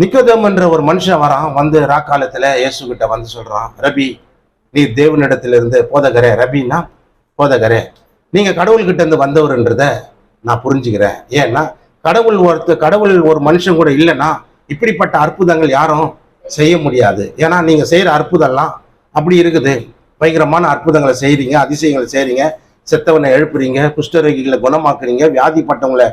நிக்கோதேம் என்ற ஒரு மனுஷன் வரான் வந்து ராக்காலத்துல இயேசு கிட்ட வந்து சொல்றான் ரபி நீ தேவனிடத்திலிருந்து போதகரே ரபின்னா போதகரே. நீங்க கடவுள்கிட்ட இருந்து வந்தவர்ன்றத நான் புரிஞ்சுக்கிறேன். ஏன்னா கடவுள் ஒருத்த கடவுள் ஒரு மனுஷன் கூட இல்லைன்னா இப்படிப்பட்ட அற்புதங்கள் யாரும் செய்ய முடியாது. ஏன்னா நீங்க செய்யற அற்புதம்லாம் அப்படி இருக்குது. பயங்கரமான அற்புதங்களை செய்றீங்க அதிசயங்களை செய்றீங்க. செத்தவனை எழுப்புறீங்க குஷ்டரோகிகளை குணமாக்குறீங்க வியாதிப்பட்டவங்களை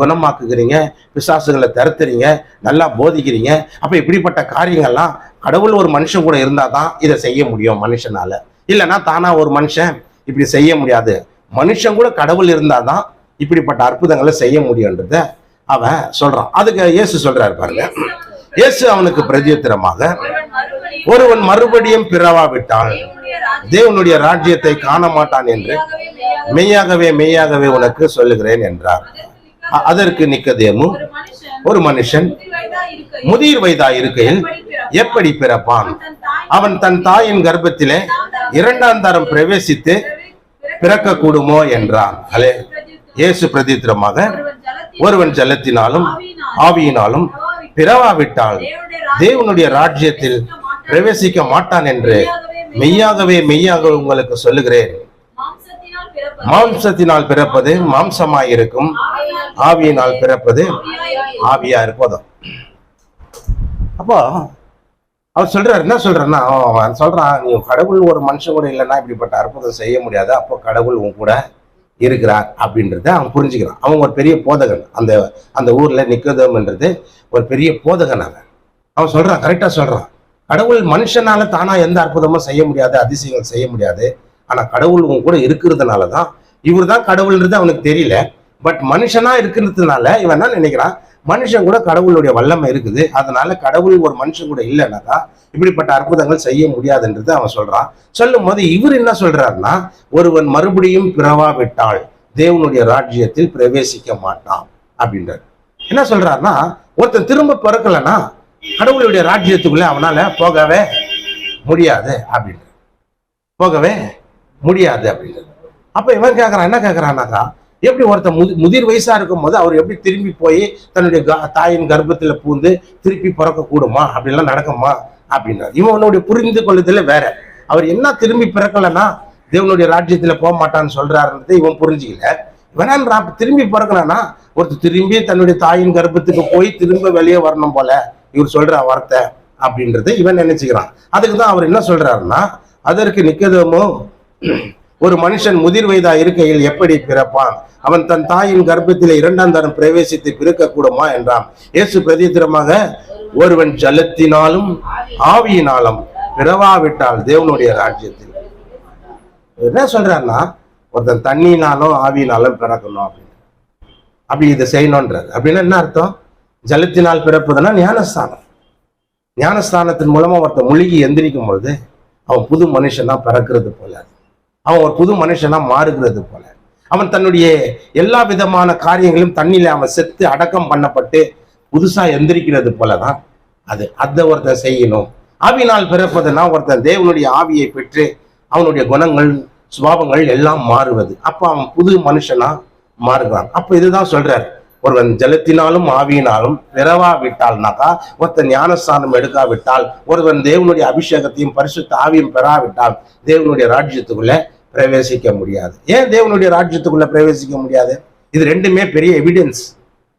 குணமாக்குகிறீங்க பிசாசுகளை தருத்துறீங்க நல்லா போதிக்கிறீங்க. அப்போ இப்படிப்பட்ட காரியங்கள்லாம் கடவுள் ஒரு மனுஷன் கூட இருந்தால் தான் இதை செய்ய முடியும் மனுஷனால். இல்லைன்னா தானாக ஒரு மனுஷன் இப்படி செய்ய முடியாது. மனுஷன் கூட கடவுள் இருந்தால் தான் இப்படிப்பட்ட அற்புதங்களை செய்ய முடியுன்றத அவன் சொல்கிறான் அதுக்கு இயேசு சொல்கிறாரு பாருங்க. இயேசு அவனுக்கு பிரதியுத்திரமாக ஒருவன் மறுபடியும் பிறவாவிட்டால் தேவனுடைய ராஜ்யத்தை காண மாட்டான் என்று மெய்யாகவே மெய்யாகவே உனக்கு சொல்லுகிறேன் என்றார். அதற்கு நிக்கதேமு ஒரு மனுஷன் முதிர் வயதா இருக்கையில் எப்படி பிறப்பான்? அவன் தன் தாயின் கர்ப்பத்திலே இரண்டாம் தரம் பிரவேசித்து பிறக்க கூடுமோ என்றான். அலே இயேசு பிரதித்திரமாக ஒருவன் ஜலத்தினாலும் ஆவியினாலும் பிறவாவிட்டால் தேவனுடைய ராஜ்யத்தில் பிரவேசிக்க மாட்டான் என்று மெய்யாகவே மெய்யாக உங்களுக்கு சொல்லுகிறேன். மாம்சத்தினால் பிறப்பது மாம்சமாயிருக்கும். ஆவியினால் பிறப்பது ஆவியா இருப்பதும் அப்போ அவர் சொல்றாரு என்ன சொல்றேன்னா அவன் சொல்றான் நீ கடவுள் ஒரு மனுஷன் கூட இல்லைன்னா இப்படிப்பட்ட அற்புதம் செய்ய முடியாது. அப்போ கடவுள் உன் கூட இருக்கிறார். அப்படின்றத அவன் புரிஞ்சுக்கிறான். அவன் ஒரு பெரிய போதகன். அந்த அந்த ஊர்ல நிக்கதம்ன்றது ஒரு பெரிய போதகன் அவன். அவன் சொல்றான் கரெக்டா சொல்றான். கடவுள் மனுஷனால தானா எந்த அற்புதமும் செய்ய முடியாது அதிசயங்கள் செய்ய முடியாது. ஆனா கடவுள் உங்க கூட இருக்கிறதுனால தான் இவர் தான் கடவுள்ன்றது அவனுக்கு தெரியல. பட் மனுஷனா இருக்கிறதுனால இவன் என்ன நினைக்கிறான்? மனுஷன் கூட கடவுளுடைய வல்லமை இருக்குது. அதனால கடவுள் ஒரு மனுஷன் கூட இல்லைனாக்கா இப்படிப்பட்ட அற்புதங்கள் செய்ய முடியாதுன்றது அவன் சொல்றான். சொல்லும் போது இவர் என்ன சொல்றாருன்னா ஒருவன் மறுபடியும் பிறவாவிட்டால் தேவனுடைய ராஜ்யத்தில் பிரவேசிக்க மாட்டான் அப்படின்றார். என்ன சொல்றாருன்னா ஒருத்தன் திரும்ப பிறக்கலன்னா கடவுளுடைய ராஜ்யத்துக்குள்ள அவனால போகவே முடியாது அப்படின்னு போகவே முடியாது அப்படின்னு அப்ப இவன் கேட்கறான் என்ன கேட்கறான்னாக்கா எப்படி ஒருத்தன் முதி முதிர் வயசா இருக்கும் போது அவர் எப்படி திரும்பி போய் தன்னுடைய க- தாயின் கர்ப்பத்துல பூந்து திருப்பி பிறக்க கூடுமா அப்படிலாம் நடக்குமா அப்படின்னா இவனுடைய புரிந்து கொள்ளுதல வேற. அவர் என்ன திரும்பி பிறக்கலைன்னா தேவனுடைய ராஜ்யத்துல போக மாட்டான்னு சொல்றாருன்றது இவன் புரிஞ்சுக்கல. வேணான்றா அப்ப திரும்பி பிறக்கலன்னா ஒருத்தர் திரும்பி தன்னுடைய தாயின் கர்ப்பத்துக்கு போய் திரும்ப வெளியே வரணும் போல. இவர் சொல்ற வார்த்தை அப்படின்றத இவன் நினைச்சுக்கிறான். அதுக்கு தான் அவர் என்ன சொல்றாருன்னா அதற்கு நிக்கதமோ? ஒரு மனுஷன் முதிர் வயதா இருக்கையில் எப்படி பிறப்பான்? அவன் தன் தாயின் கர்ப்பத்திலே இரண்டாம் தரம் பிரவேசித்து பிறக்க கூடுமா என்றான். இயேசு பிரதித்திரமாக ஒருவன் ஜலத்தினாலும் ஆவியினாலும் பிறவாவிட்டால் தேவனுடைய ராஜ்யத்தில். என்ன சொல்றாருன்னா ஒருத்தன் தண்ணினாலும் ஆவியினாலும் பிறக்கணும் அப்படின்னு. அப்படி இதை செய்யணும்ன்றது அப்படின்னா என்ன அர்த்தம்? ஜலத்தினால் பிறப்பதுனா ஞானஸ்தானம். ஞானஸ்தானத்தின் மூலமா ஒருத்தன் முழுகி எந்திரிக்கும் பொழுது அவன் புது மனுஷனா பிறக்கிறது போல. அவன் ஒரு புது மனுஷனா மாறுகிறது போல. அவன் தன்னுடைய எல்லா விதமான காரியங்களும் தண்ணியில அவன் செத்து அடக்கம் பண்ணப்பட்டு புதுசா எந்திரிக்கிறது போலதான் அது. அதை ஒருத்தன் செய்யணும். ஆவினால் பிறப்பதுன்னா ஒருத்தன் தேவனுடைய ஆவியை பெற்று அவனுடைய குணங்கள் சுபாவங்கள் எல்லாம் மாறுவது. அப்போ அவன் புது மனுஷனா மாறுகிறான். அப்போ இதுதான் சொல்றாரு. ஒருவன் ஜலத்தினாலும் ஆவியினாலும் பிறவாவிட்டால்னாக்கா ஒருத்தன் ஞானஸ்தானம் எடுக்காவிட்டால் ஒருவன் தேவனுடைய அபிஷேகத்தையும் பரிசுத்த ஆவியும் பெறாவிட்டால் தேவனுடைய ராஜ்யத்துக்குள்ள பிரவேசிக்க முடியாது. ஏன் தேவனுடைய ராஜ்யத்துக்குள்ள பிரவேசிக்க முடியாது? இது ரெண்டுமே பெரிய எவிடன்ஸ்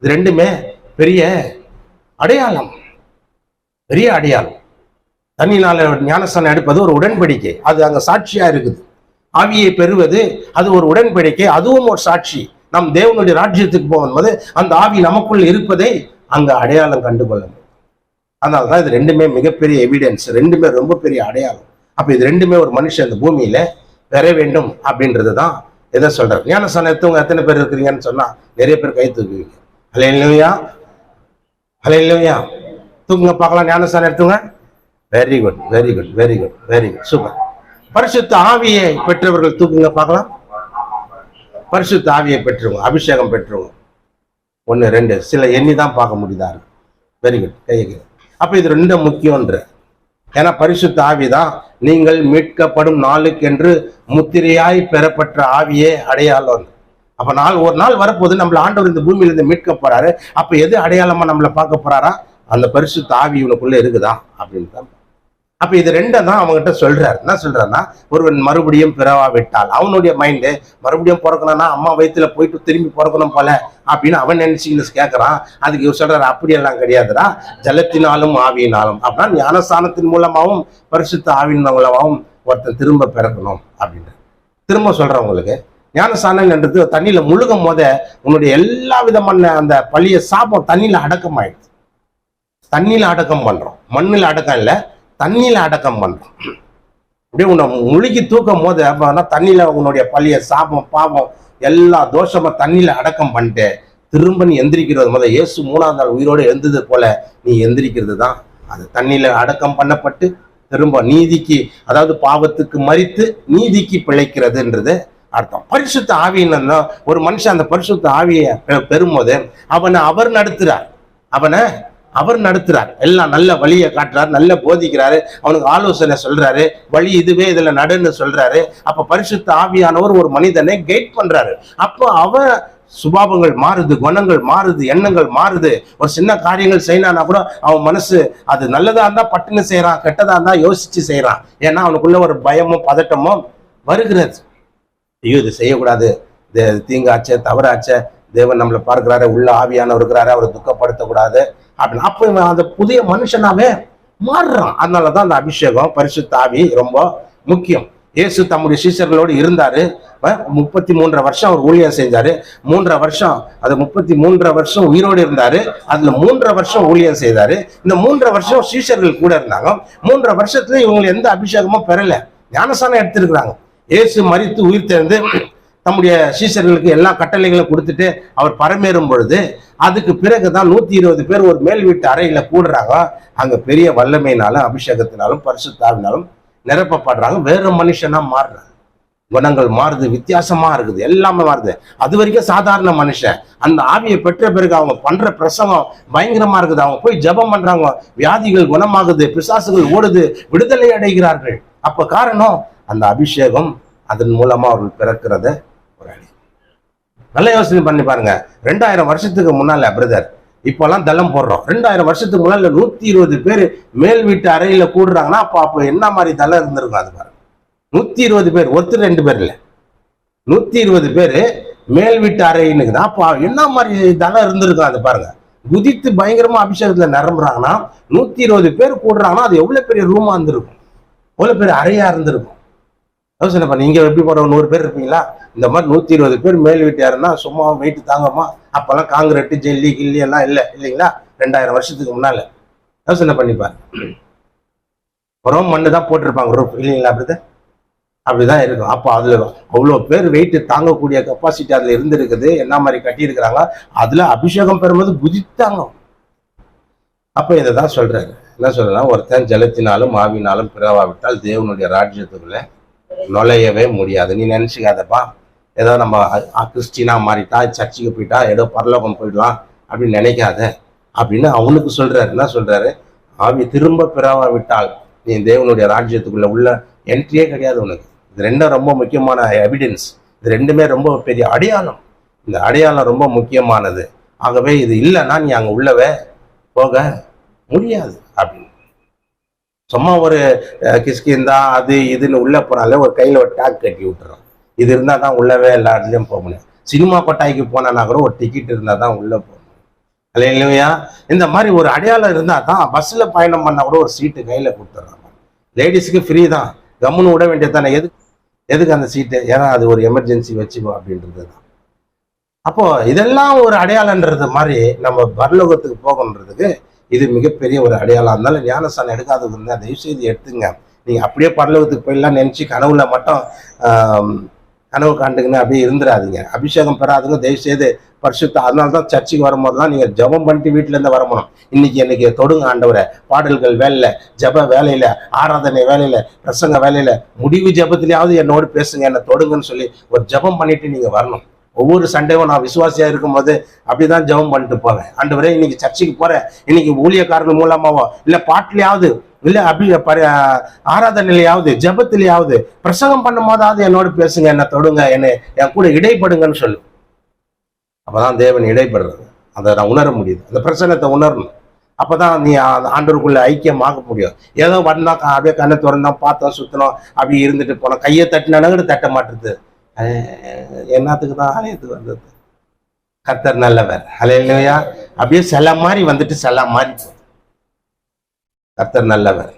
இது ரெண்டுமே பெரிய அடையாளம். பெரிய அடையாளம். தண்ணினால ஞானஸ்தானம் எடுப்பது ஒரு உடன்படிக்கை. அது அங்க சாட்சியா இருக்குது. ஆவியை பெறுவது அது ஒரு உடன்படிக்கை. அதுவும் ஒரு சாட்சி. நம் தேவனுடைய ராஜ்யத்துக்கு போகும்போது அந்த ஆவி நமக்குள் இருப்பதை அங்க அடையாளம் கண்டுகொள்ள முடியும் அதனால தான் இது ரெண்டுமே மிகப்பெரிய எவிடன்ஸ் ரெண்டுமே ரொம்ப பெரிய அடையாளம். அப்ப இது ரெண்டுமே ஒரு மனுஷன் இந்த பூமியில பெற வேண்டும் அப்படின்றது தான் எதை சொல்றாரு? ஞானஸ்தானம் எடுத்தவங்க எத்தனை பேர் இருக்கிறீங்கன்னு சொன்னா நிறைய பேர் கை தூக்குவீங்க. அலை இல்லையா அலை இல்லையா தூக்குங்க பார்க்கலாம் ஞானஸ்தானம் எடுத்துங்க very good very good very good very good super பரிசுத்த ஆவியை பெற்றவர்கள் தூக்குங்க பார்க்கலாம். பரிசு தாவியை பெற்றுவோம் அபிஷேகம் பெற்றுவோம். ஒன்று ரெண்டு சில எண்ணி தான் பார்க்க முடியுதா? வெரி குட் கையை அப்போ இது ரெண்டும் முக்கியன்ற ஏன்னா பரிசு ஆவி தான் நீங்கள் மீட்கப்படும் நாளுக்கென்று முத்திரையாய் பெறப்பட்ட ஆவியே அடையாளம் அப்போ நாள் ஒரு நாள் வரப்போது நம்மளை ஆண்டவர் இந்த பூமியிலிருந்து மீட்க போறாரு. அப்போ எது அடையாளமாக நம்மளை பார்க்க போறாரா? அந்த பரிசு தாவி இவனுக்குள்ளே இருக்குதா? அப்படின்னு தான் அப்ப இது ரெண்டை தான் அவங்ககிட்ட சொல்றாரு. என்ன சொல்றாருன்னா ஒருவன் மறுபடியும் பிறவா விட்டால் அவனுடைய மைண்டு மறுபடியும் பிறக்கணும்னா அம்மா வயிற்றுல போயிட்டு திரும்பி பிறக்கணும் போல அப்படின்னு அவன் நினைச்சுக்கின்னு கேட்கறான் அதுக்கு இவர் சொல்றாரு அப்படியெல்லாம் கிடையாதுடா. ஜலத்தினாலும் ஆவியினாலும். அப்படின்னா ஞானஸ்தானத்தின் மூலமாகவும் பரிசுத்த ஆவியின் மூலமாகவும் ஒருத்தன் திரும்ப பிறக்கணும் அப்படின்னு திரும்ப சொல்றேன் உங்களுக்கு ஞானஸ்தானம்ன்றது தண்ணியில முழுகும் போத உன்னுடைய எல்லா விதமான அந்த பழிய சாபம் தண்ணியில அடக்கம் ஆயிடுது தண்ணியில அடக்கம் பண்றோம். மண்ணில் அடக்கம் இல்லை. தண்ணியில அடக்கம் பண்றோம் அப்படியே உன்னை முழுகி தூக்கும் போது அப்பனா தண்ணியில உன்னுடைய பழிய சாபம் பாவம் எல்லா தோஷமும் தண்ணியில அடக்கம் பண்ணிட்டு திரும்ப நீ எந்திரிக்கிறது முதல்ல. இயேசு மூணாவது நாள் உயிரோடு எழுந்தது போல நீ எந்திரிக்கிறது தான் அது தண்ணியில அடக்கம் பண்ணப்பட்டு திரும்ப நீதிக்கு அதாவது பாவத்துக்கு மறித்து நீதிக்கு பிழைக்கிறதுன்றது அர்த்தம். பரிசுத்த ஆவின்னு ஒரு மனுஷன் அந்த பரிசுத்த ஆவியை பெ- பெறும்போது அவனை அவர் நடத்துகிறார் அவனை அவர் நடத்துறார். எல்லாம் நல்ல வழியை காட்டுறாரு நல்ல போதிக்கிறாரு. அவனுக்கு ஆலோசனை சொல்றாரு. வழி இதுவே இதுல நடுன்னு சொல்றாரு. அப்ப பரிசுத்த ஆவியானவர் ஒரு மனிதனை கைட் பண்றாரு. அப்போ அவன் சுபாவங்கள் மாறுது குணங்கள் மாறுது எண்ணங்கள் மாறுது. ஒரு சின்ன காரியங்கள் செய்யறான்னா கூட அவன் மனசு அது நல்லதா இருந்தா பட்டுன்னு செய்யறான் கெட்டதா இருந்தா யோசிச்சு செய்யறான். ஏன்னா அவனுக்குள்ள ஒரு பயமும் பதட்டமும் வருகிறது. ஐயோ இது செய்யக்கூடாது. இது தீங்காச்சே தவறாச்சே. தேவன் நம்மளை பார்க்கிறாரு உள்ள ஆவியானவர் இருக்கிறாரு அவரை துக்கப்படுத்தக்கூடாது அப்படின்னு. அப்ப அந்த புதிய மனுஷனாவே மாறுறான். அதனாலதான் அந்த அபிஷேகம் பரிசுத்த ஆவி ரொம்ப முக்கியம். இயேசு தம்முடைய சீசர்களோடு இருந்தாரு. முப்பத்தி மூன்றரை வருஷம் அவர் ஊழியம் செஞ்சாரு. மூன்றரை வருஷம் அது முப்பத்தி மூன்றரை வருஷம் உயிரோடு இருந்தாரு. அதுல மூன்றரை வருஷம் ஊழியம் செய்தாரு. இந்த மூன்றரை வருஷம் சீசர்கள் கூட இருந்தாங்க. மூன்றரை வருஷத்துல இவங்க எந்த அபிஷேகமும் பெறல. ஞானசானம் எடுத்திருக்கிறாங்க. இயேசு மறித்து உயிர் தேர்ந்து தம்முடைய சீசர்களுக்கு எல்லா கட்டளைகளும் கொடுத்துட்டு அவர் பரமேறும் பொழுது அதுக்கு பிறகு தான் நூத்தி இருபது பேர் ஒரு மேல் வீட்டு அறையில கூடுறாங்க. அங்க பெரிய வல்லமையினாலும் அபிஷேகத்தினாலும் பரிசுத்தாவினாலும் நிரப்பப்படுறாங்க. வேற மனுஷனா மாறுறாங்க குணங்கள் மாறுது வித்தியாசமா இருக்குது எல்லாமே மாறுது. அது வரைக்கும் சாதாரண மனுஷன். அந்த ஆவியை பெற்ற பிறகு அவங்க பண்ற பிரசங்கம் பயங்கரமா இருக்குது. அவங்க போய் ஜெபம் பண்றாங்க. வியாதிகள் குணமாகுது பிசாசுகள் ஓடுது விடுதலை அடைகிறார்கள். அப்ப காரணம் அந்த அபிஷேகம் அதன் மூலமா அவர்கள் பிறக்கிறத நல்ல யோசனை பண்ணி பாருங்க. ரெண்டாயிரம் வருஷத்துக்கு முன்னால பிரதர் இப்பெல்லாம் தளம் போடுறோம். ரெண்டாயிரம் வருஷத்துக்கு முன்னால நூத்தி இருபது பேர் மேல் வீட்டு அறையில கூடுறாங்கன்னா அப்போ அப்போ என்ன மாதிரி தளம் இருந்திருக்கும் அது பாருங்க. நூத்தி இருபது பேர் ஒருத்தர் ரெண்டு பேர் இல்லை. நூத்தி இருபது பேர் மேல் வீட்டு அறையினுக்குது அப்போ என்ன மாதிரி தளம் இருந்திருக்கும் அது பாருங்க. குதித்து பயங்கரமா அபிஷேகத்துல நிரம்புறாங்கன்னா நூத்தி இருபது பேர் கூடுறாங்கன்னா அது எவ்வளவு பெரிய ரூமா இருந்திருக்கும். எவ்வளவு பெரிய அறையா இருந்திருக்கும். யோசனை பண்ணி இங்க எப்படி போற நூறு பேர் இருப்பீங்களா? இந்த மாதிரி நூத்தி இருபது பேர் மேல் வீட்டாருன்னா சும்மா வெயிட் தாங்கம்மா. அப்பெல்லாம் காங்கிரட்டு ஜெல்லி கில்லி எல்லாம் இல்லை இல்லைங்களா? ரெண்டாயிரம் வருஷத்துக்கு முன்னால. யோசனை பண்ணிப்பார் புறம் மண்ணு தான் போட்டிருப்பாங்க ரூப் இல்லைங்களா அப்படிதான் அப்படிதான் இருக்கும். அப்போ அதுல அவ்வளோ பேர் வெயிட் தாங்கக்கூடிய கெப்பாசிட்டி அதுல இருந்திருக்குது. என்ன மாதிரி கட்டியிருக்கிறாங்க? அதுல அபிஷேகம் பெறும்போது குதித்தாங்க. அப்போ இதை தான் சொல்றாரு. என்ன சொல்லலாம்? ஒருத்தன் ஜலத்தினாலும் ஆவினாலும் பிறவாவிட்டால் தேவனுடைய ராஜ்யத்துக்குள்ள நுழையவே முடியாது. நீ நினைச்சுக்காதப்பா. ஏதோ நம்ம கிறிஸ்டினா மாறிட்டா சர்ச்சுக்கு போயிட்டா ஏதோ பரலோகம் போயிடலாம் அப்படின்னு நினைக்காத. அப்படின்னு அவனுக்கு சொல்றாரு. என்ன சொல்றாரு? ஆவி திரும்ப பிறவா விட்டால் நீ தேவனுடைய ராஜ்யத்துக்குள்ள உள்ள என்ட்ரியே கிடையாது உனக்கு. இது ரெண்டும் ரொம்ப முக்கியமான எவிடன்ஸ் இது ரெண்டுமே ரொம்ப பெரிய அடையாளம். இந்த அடையாளம் ரொம்ப முக்கியமானது. ஆகவே இது இல்லைன்னா நீ அங்கே உள்ளவே போக முடியாது அப்படின்னு. சும்மா ஒரு கிஸ்கின் தான் அது இதுன்னு உள்ளே போனாலே ஒரு கையில் ஒரு டேக் கட்டி விட்டுறோம். இது இருந்தால் தான் உள்ளவே எல்லா இடத்துலையும் போக முடியும். சினிமா கொட்டாய்க்கு போனேன்னா கூட ஒரு டிக்கெட் இருந்தால் தான் உள்ளே போக முடியும். இல்லையா இந்த மாதிரி ஒரு அடையாளம் இருந்தால் தான் பஸ்ஸில் பயணம் பண்ணால் கூட ஒரு சீட்டு கையில் கொடுத்துட்றாங்க. லேடிஸுக்கு ஃப்ரீ தான். கம்முன்னு விட வேண்டியது தானே. எதுக்கு எதுக்கு அந்த சீட்டு ஏன்னா அது ஒரு எமர்ஜென்சி வச்சுக்கோ அப்படின்றது தான். அப்போது இதெல்லாம் ஒரு அடையாளன்றது மாதிரி நம்ம பரலோகத்துக்கு போகணுன்றதுக்கு இது மிகப்பெரிய ஒரு அடையாளம். அதனால ஞானஸ்தானம் எடுக்காதது இருந்தால் தயவு செய்து எடுத்துங்க. நீங்க அப்படியே பரலோகத்துக்கு போயிடலாம் நினைச்சு கனவுல மட்டும் கனவு காண்டுங்கன்னு அப்படியே இருந்துடாதீங்க அபிஷேகம் பெறாதுங்க தயவு செய்து பரிசுத்த அதனால தான் சர்ச்சுக்கு வரும்போதெல்லாம் நீங்க ஜெபம் பண்ணிட்டு வீட்டுல இருந்து வரணும். இன்னைக்கு எனக்கு தொடுங்க ஆண்டவரை. பாடல்கள் வேலையில ஜெப வேலையில ஆராதனை வேலையில பிரசங்க வேலையில முடிவு ஜபத்திலேயாவது என்னோடு பேசுங்க என்ன தொடுங்கன்னு சொல்லி ஒரு ஜெபம் பண்ணிட்டு நீங்க வரணும். ஒவ்வொரு சண்டேவும் நான் விசுவாசியா இருக்கும்போது அப்படிதான் ஜெபம் பண்ணிட்டு போவேன். ஆண்டவரே இன்னைக்கு சர்ச்சுக்கு போறேன் இன்னைக்கு ஊழியக்காரர்கள் மூலமாவோ இல்ல பாட்டிலையாவது இல்ல அபி பரி ஆராதனையிலையாவது ஜெபத்திலேயாவது பிரசங்கம் பண்ணும் போதாவது என்னோட பேசுங்க என்ன தொடுங்க என்னை என் கூட இடைப்படுங்கன்னு சொல்லு. அப்பதான் தேவன் இடைப்படுறது. அதை நான் உணர முடியுது. அந்த பிரசனத்தை உணரணும். அப்பதான் நீ அந்த ஐக்கியமாக முடியும். ஏதோ வந்தா க- அப்படியே கண்ணை திறந்தான் பார்த்தோம் சுத்தினோம் அப்படி இருந்துட்டு போனோம். கையை தட்டினா தட்ட மாட்டுது. என்னத்துக்கு தான் ஆலயத்துக்கு வந்தது? கர்த்தர் நல்லவர். ஹalleluya. அப்படியே செல்ல மாதிரி வந்துட்டு செல்ல மாதிரி. கர்த்தர் நல்லவர்.